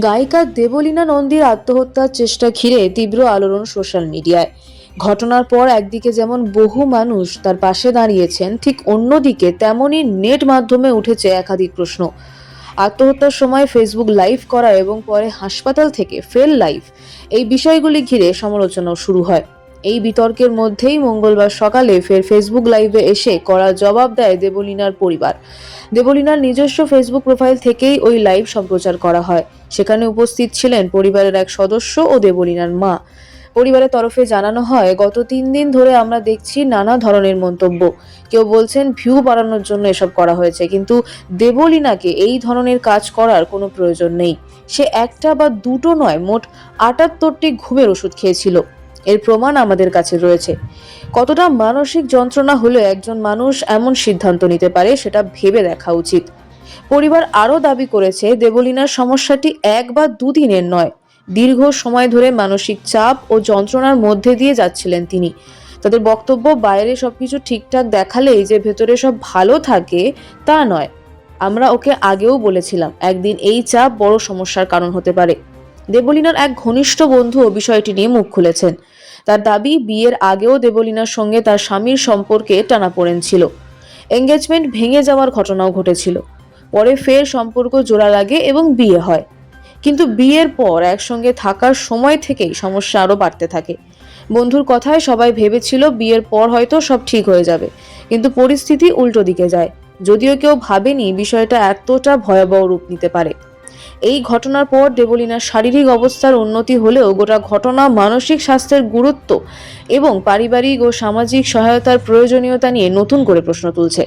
গায়িকা দেবলীনা নন্দীর আত্মহত্যার চেষ্টা ঘিরে তীব্র আলোড়ন সোশ্যাল মিডিয়ায়। ঘটনার পর একদিকে যেমন বহু মানুষ তার পাশে দাঁড়িয়েছেন, ঠিক অন্যদিকে তেমনই নেট মাধ্যমে উঠেছে একাধিক প্রশ্ন। আত্মহত্যার সময় ফেসবুক লাইভ করা এবং পরে হাসপাতাল থেকে ফেল লাইভ এই বিষয়গুলি ঘিরে সমালোচনাও শুরু হয়। এই বিতর্কের মধ্যেই মঙ্গলবার সকালে ফের ফেসবুক লাইভে এসে করা জবাব দেয় দেবলীনার পরিবার। দেবলীনার নিজস্ব ফেসবুক প্রোফাইল থেকেই ওই লাইভ সম্প্রচার করা হয়। সেখানে উপস্থিত ছিলেন পরিবারের এক সদস্য ও দেবলীনার মা। পরিবারের তরফে জানানো হয়, গত তিন দিন ধরে আমরা দেখছি নানা ধরনের মন্তব্য। কেউ বলছেন ভিউ বাড়ানোর জন্য এসব করা হয়েছে। কিন্তু দেবলীনাকে এই ধরনের কাজ করার কোনো প্রয়োজন নেই। সে একটা বা দুটো নয়, মোট আটাত্তরটি ঘুমের ওষুধ খেয়েছিল। এর প্রমাণ আমাদের কাছে রয়েছে। কতটা মানসিক যন্ত্রণা হলে একজন মানুষ এমন সিদ্ধান্ত নিতে পারে সেটা ভেবে দেখা উচিত। পরিবার আরও দাবি করেছে, দেবলীনার সমস্যাটি এক বা দুদিনের নয়। দীর্ঘ সময় ধরে মানসিক চাপ ও যন্ত্রণার মধ্যে দিয়ে যাচ্ছিলেন তিনি। তাদের বক্তব্য, বাইরে সবকিছু ঠিকঠাক দেখালেই যে ভেতরে সব ভালো থাকে, তা নয়। আমরা ওকে আগেও বলেছিলাম, একদিন এই চাপ বড় সমস্যার কারণ হতে পারে। দেবলীনার এক ঘনিষ্ঠ বন্ধুও বিষয়টি নিয়ে মুখ খুলেছেন। তার দাবি, বিয়ের আগেও দেবলীনার সঙ্গে তার স্বামীর সম্পর্কে টানাপোড়েন ছিল। এঙ্গেজমেন্ট ভেঙে যাওয়ার ঘটনাও ঘটেছিল। পরে ফের সম্পর্ক জোড়া লাগে এবং বিয়ে হয়। কিন্তু বিয়ের পর একসঙ্গে থাকার সময় থেকেই সমস্যা আরও বাড়তে থাকে। বন্ধুর কথায় সবাই ভেবেছিল, বিয়ের পর হয়তো সব ঠিক হয়ে যাবে। কিন্তু পরিস্থিতি উল্টো দিকে যায়। যদিও কেউ ভাবেনি বিষয়টা এতটা ভয়াবহ রূপ নিতে পারে। এই ঘটনার পর দেবলীনার শারীরিক অবস্থার উন্নতি হলেও গোটা ঘটনা মানসিক স্বাস্থ্যের গুরুত্ব এবং পারিবারিক ও সামাজিক সহায়তার প্রয়োজনীয়তা নিয়ে নতুন করে প্রশ্ন তুলছে।